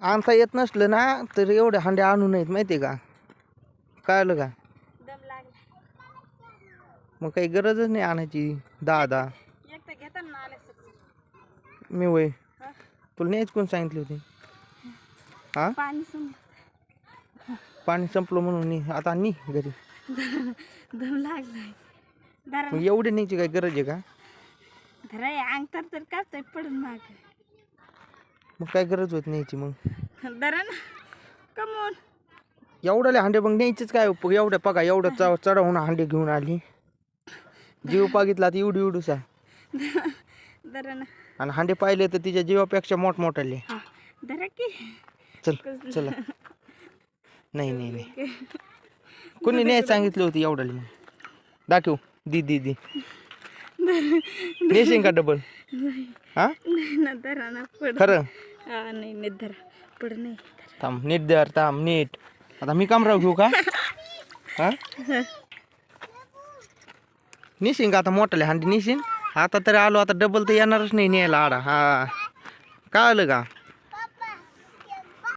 आणता येत नसलं ना तर एवढे हांडे आणू नयेत माहिती का? कळलं का? दम लागला. मग काही गरजच नाही आणायची दहा दहा एक तर घेताना आले मी वय. हा? तुला नाहीच कोण सांगितली होती? हा? पाणी संपलं म्हणून नी आता नी घरी. दम लागलाय धरा. मग एवढे न्यायची काय गरज आहे का? धरा हे अंग तर तर कापतोय पडून माग. मग काय गरज होत न्यायची मग. धरा ना. कमवून. एवढ्याले हांडे मग न्यायचेच काय उपयोग? एवढ्या पका एवढं च चढवून हांडे घेऊन आली. जीव पागितला तर एवढी एवढूसा धरा ना. आणि हांडे पाहिले तर तिच्या जीवापेक्षा मोठमोठाले हा धरा की. चल चला. नाही नाही नाही. कोणी नाही सांगितलं होती एवढ्याला मग दाखव दी दी दी. नेशील का डबल हा? नाही ना धरा ना पड. खरं? हा नाही नाही धरा. पड नाही थांब नीट दर थांब नीट. आता मी कामराव घेऊ का? हा? निशीन का आता मोठाले हांडी निशीन? आता तरी आलो आता डबल तर येणारच नाही न्यायला आडा. हा. काय आलं का?